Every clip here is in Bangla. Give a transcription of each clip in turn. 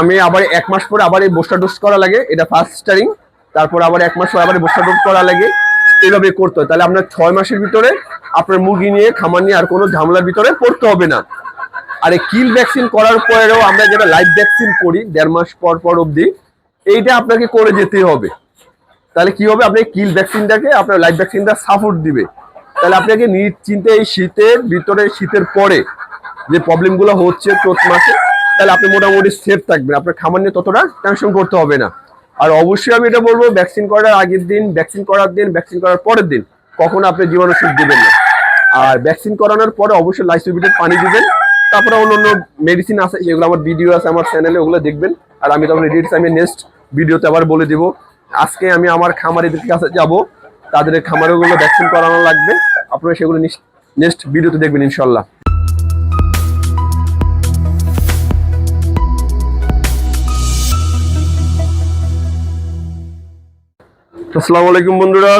আমি আবার এক মাস পরে আবার এই বুস্টার ডোজ করা লাগে, এটা ফার্স্ট স্টারিং তারপর আবার এক মাস পরে আবার বুস্টার ডোজ করা লাগে, এইভাবে করতে হয়। তাহলে আপনার ছয় মাসের ভিতরে আপনার মুরগি নিয়ে, খামার নিয়ে আর কোনো ঝামেলার ভিতরে পড়তে হবে না। আর এই কিল ভ্যাকসিন করার পরেও আমরা যেটা লাইভ ভ্যাকসিন করি, দেড় মাস পর পর অবধি, এইটা আপনাকে করে যেতে হবে। তাহলে কি হবে? আপনি কিল ভ্যাকসিনটাকে আপনার লাইভ ভ্যাকসিনটা সাপোর্ট দিবে। তাহলে আপনাকে নিশ্চিন্তে এই শীতের, ভিতরে শীতের পরে যে প্রবলেমগুলো হচ্ছে চোদ্দ মাসে তাহলে আপনি মোটামুটি সেফ থাকবেন। আপনার খামার নিয়ে ততটা টেনশন করতে হবে না। আর অবশ্যই আমি এটা বলব ভ্যাকসিন করার আগের দিন ভ্যাকসিন করার দিন ভ্যাকসিন করার পরের দিন কখনো আপনি জীবাণু ওষুধ দেবেন না। আর ভ্যাকসিন করানোর পরে অবশ্যই লাইসোবিটের পানি দিবেন। তারপরে অন্য অন্য মেডিসিন আছে, যেগুলো আমার ভিডিও আছে আমার চ্যানেলে ওগুলো দেখবেন। আর আমি তখন ডিটেলস আমি নেক্সট ভিডিওতে আবার বলে দিব। আজকে আমি আমার খামারিদের কাছে যাব। তাদের খামারেগুলো ভ্যাকসিন করানো লাগবে। আপনারা সেগুলো নেক্সট ভিডিওতে দেখবেন ইনশাল্লাহ আসসালামু আলাইকুম বন্ধুরা।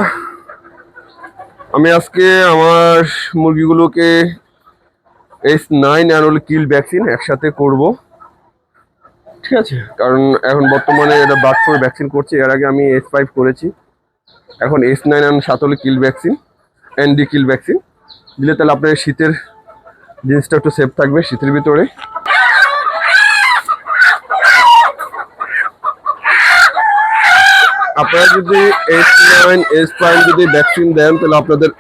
আমি আজকে আমার মুরগিগুলোকে S nine annual kill vaccine একসাথে করব। ঠিক আছে? কারণ এখন বর্তমানে এটা বার্ড ফোর ভ্যাকসিন করছি। এর আগে আমি এস ফাইভ করেছি। এখন S nine and সাতলে kill vaccine ND kill vaccine দিলে তাহলে আপনার শীতের জিনিসটা একটু সেফ থাকবে, শীতের ভিতরে। আপনারা যদি এস নাইন ফাইভ যদি ভ্যাকসিন দেন, তাহলে আপনাদের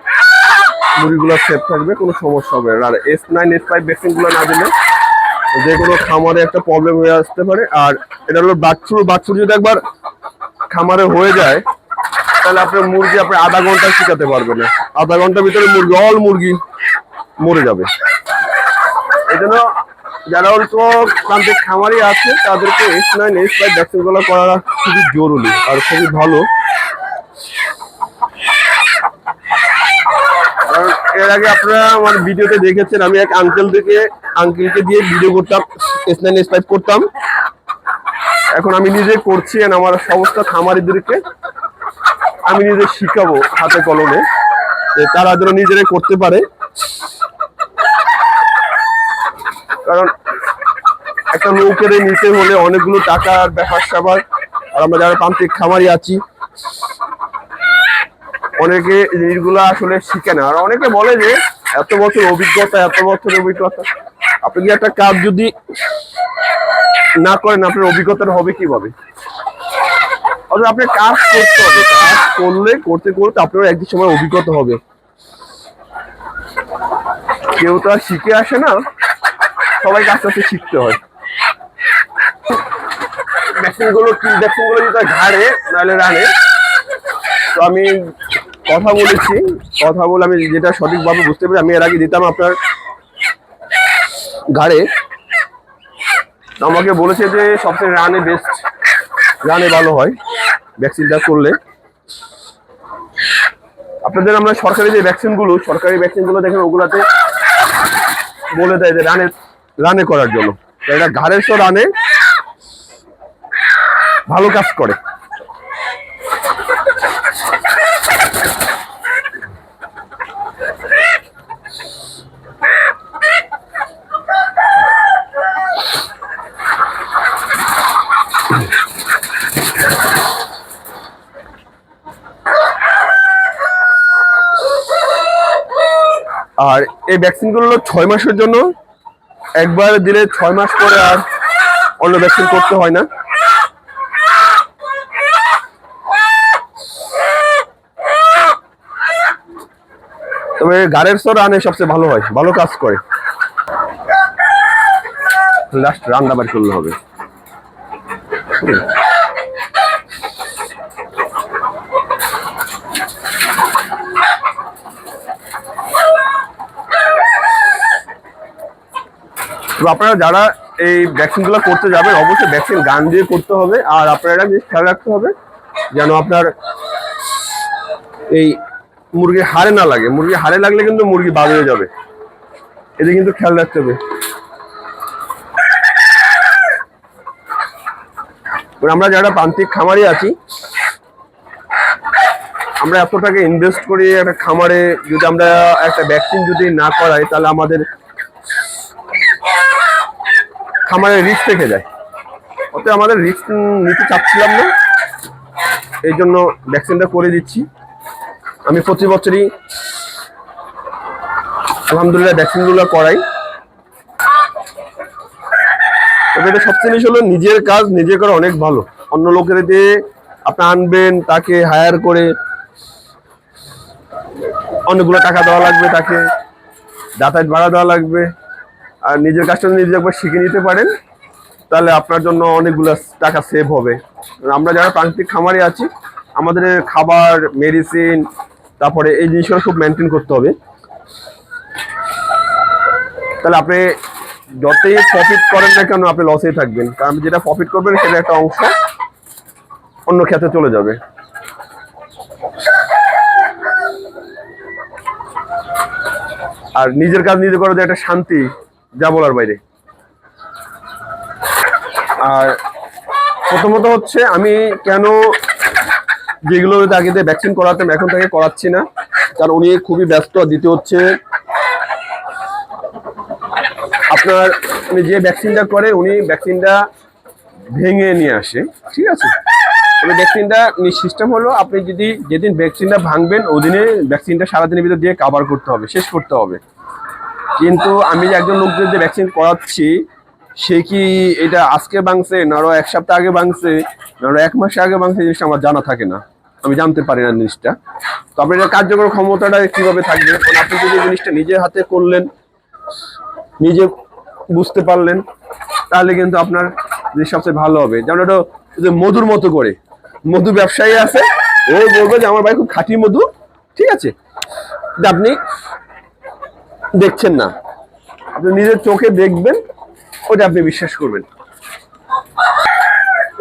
মুরগিগুলো সেফ থাকবে, কোনো সমস্যা হবে। আর এস নাইন এস ফাইভ ভ্যাকসিনগুলো না দিলে যে কোনো খামারে একটা প্রবলেম হয়ে আসতে পারে। আর এটা হলো বার্ড ফ্লু যদি একবার খামারে হয়ে যায়, তাহলে আপনার মুরগি আপনি আধা ঘণ্টা শিখাতে পারবেন না। আধা ঘণ্টার ভিতরে মুরগি অল মুরগি মরে যাবে। এই জন্য যারা অল্প প্রান্তিক খামারি আছে, তাদেরকে এস নাইন এস ফাইভ ভ্যাকসিনগুলো করা খুবই জরুরি আর খুবই ভালো। এর আগে আপনারা আমার ভিডিওতে দেখেছেন, আমি এক আঙ্কেল থেকে আঙ্কেলকে দিয়ে ভিডিও করতাম এস নাইন এস ফাইভ করতাম। এখন আমি নিজে করছি আমার সমস্ত খামারিদেরকে আমি নিজে শিখাবো হাতে কলমে তারা যেন নিজেরাই করতে পারে। কারণ একটা নৌকের নিতে হলে অনেকগুলো টাকার ব্যাপার স্যাপার। আর আমরা যারা প্রান্তিক খামারি আছি, অনেকে জিনিসগুলো আসলে শিখে না। আর অনেকে বলে যে, এত বছর অভিজ্ঞতা, এত বছর অভিজ্ঞতা। আপনি কি একটা কাজ যদি না করেন, আপনার অভিজ্ঞতাটা হবে কীভাবে? অথবা আপনি কাজ করতে হবে, কাজ করলে, করতে করতে আপনার একদিন সময় অভিজ্ঞতা হবে। কেউ তো আর শিখে আসে না। সবাইকে আস্তে আস্তে শিখতে হয়। ভ্যাকসিনগুলো কি ভ্যাকসিনগুলো যদি ঘাড়ে নাহলে রানে। তো আমি কথা বলেছি। কথা বলে আমি যেটা সঠিকভাবে বুঝতে পারি আমি এর আগে দিতাম আপনার ঘাড়ে। আমাকে বলেছে যে সবচেয়ে রানে বেস্ট রানে ভালো হয় ভ্যাকসিনটা করলে। আপনাদের আমরা সরকারি যে ভ্যাকসিনগুলো সরকারি ভ্যাকসিনগুলো দেখেন, ওগুলাতে বলে দেয় যে রানে রানে করার জন্য। এটা ঘাড়ের তো রানে ভালো কাজ করে। আর এই ভ্যাকসিনগুলো ছয় মাসের জন্য একবার দিলে ছয় মাস পরে আর অন্য ভ্যাকসিন করতে হয় না। তবে গাড়ের সর রানে সবচেয়ে ভালো হয়, ভালো কাজ করে। লাস্ট রান্না বাড়ি করলে হবে। তো আপনারা যারা এই ভ্যাকসিনগুলো করতে যাবেন, অবশ্যই ভ্যাকসিন গান দিয়ে করতে হবে। আর আপনারা জিনিস খেয়াল রাখতে হবে, যেন আপনার এই মুরগি হারে না লাগে। মুরগি হারে লাগলে কিন্তু মুরগি বাদ হয়ে যাবে। এটা কিন্তু খেয়াল রাখতে হবে। আমরা যারা প্রান্তিক খামারি আছি, আমরা এত টাকা ইনভেস্ট করি একটা খামারে যদি আমরা একটা ভ্যাকসিন যদি না করাই, তাহলে আমাদের খামারের রিস্ক থেকে যায়। ওতে আমাদের রিস্ক নিতে চাচ্ছিলাম না। এই জন্য ভ্যাকসিনটা করে দিচ্ছি। আমি প্রতি বছরই আলহামদুলিল্লাহ ভ্যাকসিনগুলো করাই। তবে এটা সবচেয়ে বেশি হলো নিজের কাজ, নিজে করা অনেক ভালো। অন্য লোকের দিয়ে আপনি আনবেন, তাকে হায়ার করে অনেকগুলো টাকা দেওয়া লাগবে তাকে, যাতায়াত ভাড়া দেওয়া লাগবে। আর নিজের কাজটা নিজে একবার শিখে নিতে পারেন, তাহলে আপনার জন্য অনেকগুলো টাকা সেভ হবে। আমরা যারা প্রান্তিক খামারে আছি, আমাদের খাবার মেডিসিন তারপরে এই জিনিসগুলো খুব মেনটেন করতে হবে। তাহলে আপনি যতই প্রফিট করেন না কেন, আপনি লসেই থাকবেন। কারণ যেটা প্রফিট করবেন, সেটা একটা অংশ অন্য ক্ষেত্রে চলে যাবে। আর নিজের কাজ নিজে করা যে একটা শান্তি যা বলার বাইরে। আর প্রথমত হচ্ছে আমি কেন যেগুলো আগে ভ্যাকসিন করাতাম এখন তাকে করাচ্ছি না, কারণ উনি খুবই ব্যস্ত। দ্বিতীয় হচ্ছে, আপনার উনি যে ভ্যাকসিনটা করে, উনি ভ্যাকসিনটা ভেঙে নিয়ে আসে, ঠিক আছে? তবে ভ্যাকসিনটা সিস্টেম হলো, আপনি যদি যেদিন ভ্যাকসিনটা ভাঙবেন, ওদিনে ভ্যাকসিনটা সারাদিনের ভিতর দিয়ে কাভার করতে হবে, শেষ করতে হবে। কিন্তু আমি যে একজন লোকদের যে ভ্যাকসিন করাচ্ছি, সে কি এটা আজকে ভাঙছে না আরও এক সপ্তাহ আগে ভাঙছে নারো এক মাস আগে এই জিনিসটা আমার জানা থাকে না। আমি জানতে পারি না জিনিসটা। তো আপনার এটা কার্যকর ক্ষমতাটা কীভাবে থাকবে? কারণ আপনি যদি জিনিসটা নিজের হাতে করলেন, নিজে বুঝতে পারলেন, তাহলে কিন্তু আপনার জিনিস সবচেয়ে ভালো হবে। যেমন এটা মধুর মতো করে। মধু ব্যবসায়ী আছে, ও বলবে যে, আমার ভাই খুব খাঁটি মধু। ঠিক আছে? আপনি দেখছেন না। আপনি নিজের চোখে দেখবেন, ওটা আপনি বিশ্বাস করবেন।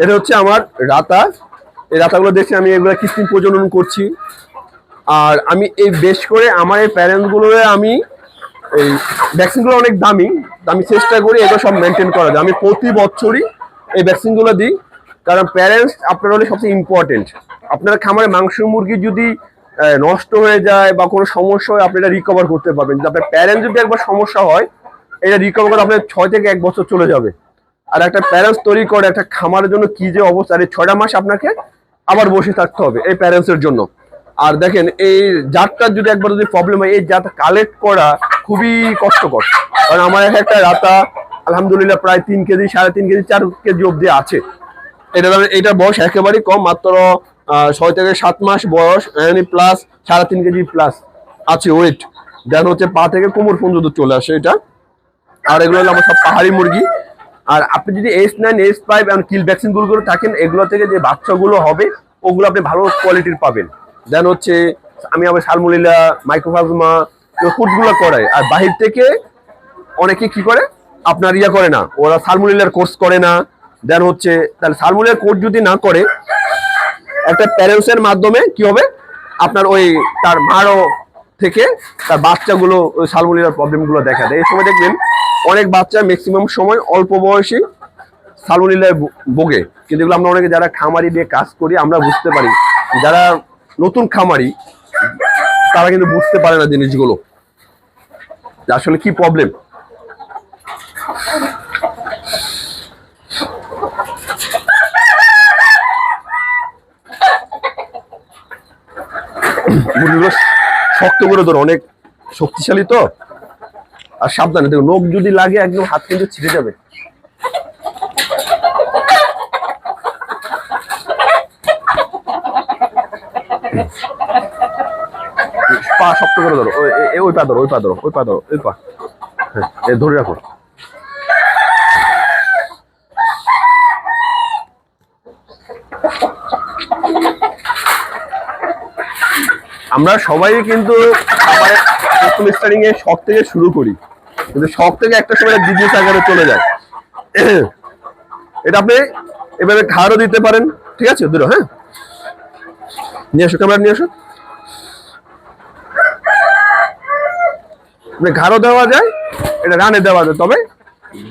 এটা হচ্ছে আমার রাতা। এই রাতাগুলো দেখছি আমি এগুলো কৃত্রিম প্রজনন করছি। আর আমি এই বেশ করে আমার এই প্যারেন্টসগুলো আমি এই ভ্যাকসিনগুলো অনেক দামি। আমি চেষ্টা করি এগুলো সব মেনটেন করা যায় আমি প্রতি বছরই এই ভ্যাকসিনগুলো দিই। কারণ প্যারেন্টস আপনার হলে সবচেয়ে ইম্পর্টেন্ট আপনার খামারে মাংস, মুরগি যদি নষ্ট হয়ে যায় বা কোনো সমস্যা হয়, আপনি এটা রিকভার করতে পারবেন। যদি আপনার প্যারেন্টস যদি একবার সমস্যা হয়, এটা রিকভার করে আপনার ছয় থেকে এক বছর চলে যাবে। আর একটা প্যারেন্টস তৈরি করে, একটা খামারের জন্য কি যে অবস্থা এই ছয়টা মাস আপনাকে আবার বসে থাকতে হবে এই প্যারেন্টসের জন্য। আর দেখেন, এই জাতটার যদি একবার যদি প্রবলেম হয়, এই জাত কালেক্ট করা খুবই কষ্টকর। কারণ আমার এক একটা রাতা, আলহামদুলিল্লাহ প্রায় তিন কেজি, সাড়ে তিন কেজি, চার কেজি অবধি আছে। এটা এটা বয়স একেবারেই কম, মাত্র ছয় থেকে সাত মাস বয়স প্লাস সাড়ে তিন কেজি প্লাস আছে ওয়েট দেন হচ্ছে পা থেকে কোমর পর্যন্ত চলে আসে এটা। আর এগুলো হলো আমার সব পাহাড়ি মুরগি। আর আপনি যদি এস নাইন এস ফাইভ এবং কিল ভ্যাকসিনগুলো থাকেন, এগুলো থেকে যে বাচ্চাগুলো হবে, ওগুলো আপনি ভালো কোয়ালিটির পাবেন। দেন হচ্ছে আমি আবার সালমুলিলা মাইক্রোফাজমা ফুডগুলো করাই। আর বাহির থেকে অনেকে কি করে? আপনার ইয়া করে না। ওরা সালমুলিলার কোর্স করে না। দেন হচ্ছে, তাহলে সালমুলিলার কোর্স যদি না করে একটা প্যারেন্টসের মাধ্যমে কি হবে? আপনার ওই তার মারও থেকে তার বাচ্চাগুলো ওই সালমুলিলার প্রবলেমগুলো দেখা দেয়। এই সময় দেখবেন অনেক বাচ্চা ম্যাক্সিমাম সময় অল্প বয়সী সালমুলিলায় ভোগে। কিন্তু এগুলো আমরা অনেকে যারা খামারি দিয়ে কাজ করি, আমরা বুঝতে পারি। যারা নতুন খামারি, তারা কিন্তু বুঝতে পারে না জিনিসগুলো। আসলে কি প্রবলেম মুরগিগুলো শক্ত করে ধরো, অনেক শক্তিশালী তো। আর সাবধানে, দেখো, নখ যদি লাগে, একদম হাত কিন্তু ছিঁড়ে যাবে। পা শক্ত করে ধরো, ওই- পা ধরো, ওই পা ধরো, ওই পা ধরো ওই পা। হ্যাঁ ধরে রাখো। আমরা সবাই কিন্তু শখ থেকে শুরু করি। কিন্তু শখ থেকে একটা সময় বিজনেস আকারে চলে যায়। এটা আপনি এভাবে খাওয়ারও দিতে পারেন। ঠিক আছে দুটো হ্যাঁ? নিয়ে আসো, ক্যামেরা নিয়ে আসো। ঘাড়ও দেওয়া যায়, এটা রানে দেওয়া যায়। তবে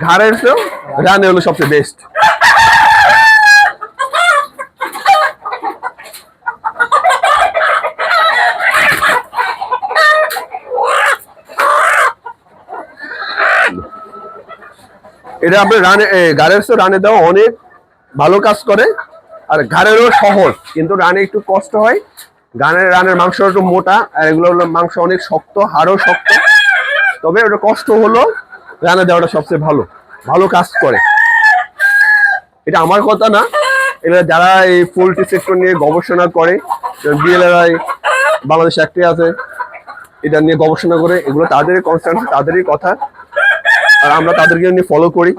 ঘাড়ের চেয়েও রানে হলো সবচেয়ে বেস্ট এটা আপনার রানে গাড়ের চেয়েও রানে দেওয়া, অনেক ভালো কাজ করে। আর ঘাড়েরও সহজ, কিন্তু রানে একটু কষ্ট হয়। গানের, রানের মাংস একটু মোটা, আর এগুলো হলো মাংস অনেক শক্ত, হাড়ও শক্ত। তবে ওটা কষ্ট হলো, রানে দেওয়াটা সবচেয়ে ভালো। ভালো কাজ করে। এটা আমার কথা না। এটা যারা এই পোলট্রি সেক্টর নিয়ে গবেষণা করে বিএলআই বাংলাদেশ একটি আছে, এটা নিয়ে গবেষণা করে, এগুলো তাদেরই কনসার্ন তাদেরই কথা। আর আমরা তাদেরকে এমনি ফলো করি।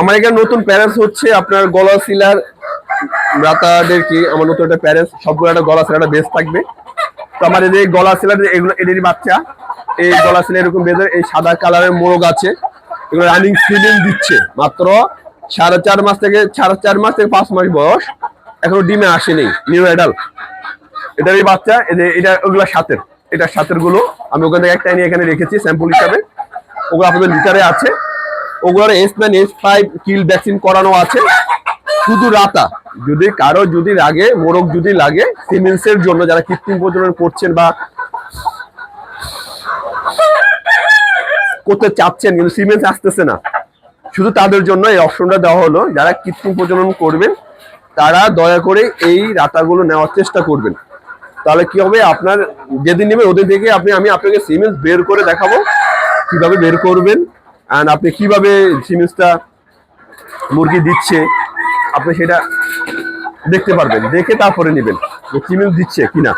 আমার এখানে নতুন প্যারেন্টস হচ্ছে আপনার গলা সিলার রাতাদের কি, আমার নতুন একটা প্যারেন্টস সবগুলো একটা গলা সিলার বেস থাকবে। তো আমার যে গলা সিলার এগুলো এদেরই বাচ্চা, এই গলা সিলার এরকম বেদের এই সাদা কালারের মোরগ আছে। এগুলো রানিং সিলিং দিচ্ছে, মাত্র সাড়ে চার মাস থেকে, সাড়ে চার মাস থেকে পাঁচ মাস বয়স। এখনও ডিমে আসেনি নিউ এডাল এটারই বাচ্চা এটা, ওগুলা সাতের। এটা সাতেরগুলো আমি ওখান থেকে একটা নিয়ে এখানে রেখেছি স্যাম্পল হিসাবে। ওগুলো আপনাদের লিটারে আছে। ওগুলোর S nine S five kill vaccine করানো আছে। শুধু রাতা। যদি কারও যদি লাগে, মোরগ যদি লাগে সিমেন্সের জন্য যারা কৃত্রিম প্রজনন করছেন বা করতে চাচ্ছেন, কিন্তু সিমেন্স আসতেছে না, শুধু তাদের জন্য এই অপশনটা দেওয়া হলো। যারা কৃত্রিম প্রজনন করবেন, তারা দয়া করে এই রাতাগুলো নেওয়ার চেষ্টা করবেন। তাহলে কি হবে? আপনার যেদিন নেবেন ওদের থেকে আপনি, আমি আপনাকে সিমেন্স বের করে দেখাবো। কীভাবে বের করবেন? অ্যান্ড আপনি কীভাবে জিনিসটা মুরগি দিচ্ছে? আপনি সেটা দেখতে পারবেন। দেখে তারপরে নেবেন যে সিমেন্স দিচ্ছে কিনা